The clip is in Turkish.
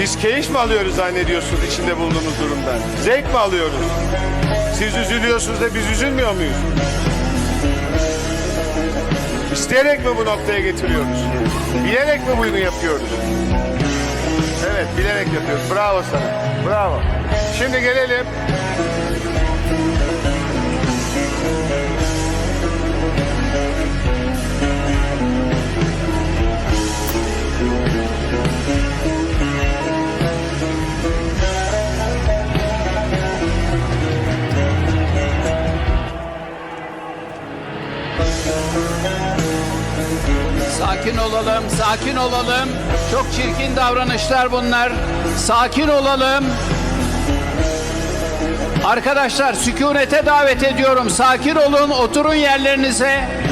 Biz keyif mi alıyoruz zannediyorsunuz içinde bulunduğumuz durumdan? Zevk mi alıyoruz? Siz üzülüyorsunuz da biz üzülmüyor muyuz? İsteyerek mi bu noktaya getiriyoruz? Bilerek mi bunu yapıyoruz? Evet, bilerek yapıyoruz. Bravo sana. Bravo. Şimdi gelelim. Sakin olalım, sakin olalım. Çok çirkin davranışlar bunlar. Sakin olalım. Arkadaşlar sükunete davet ediyorum. Sakin olun, oturun yerlerinize.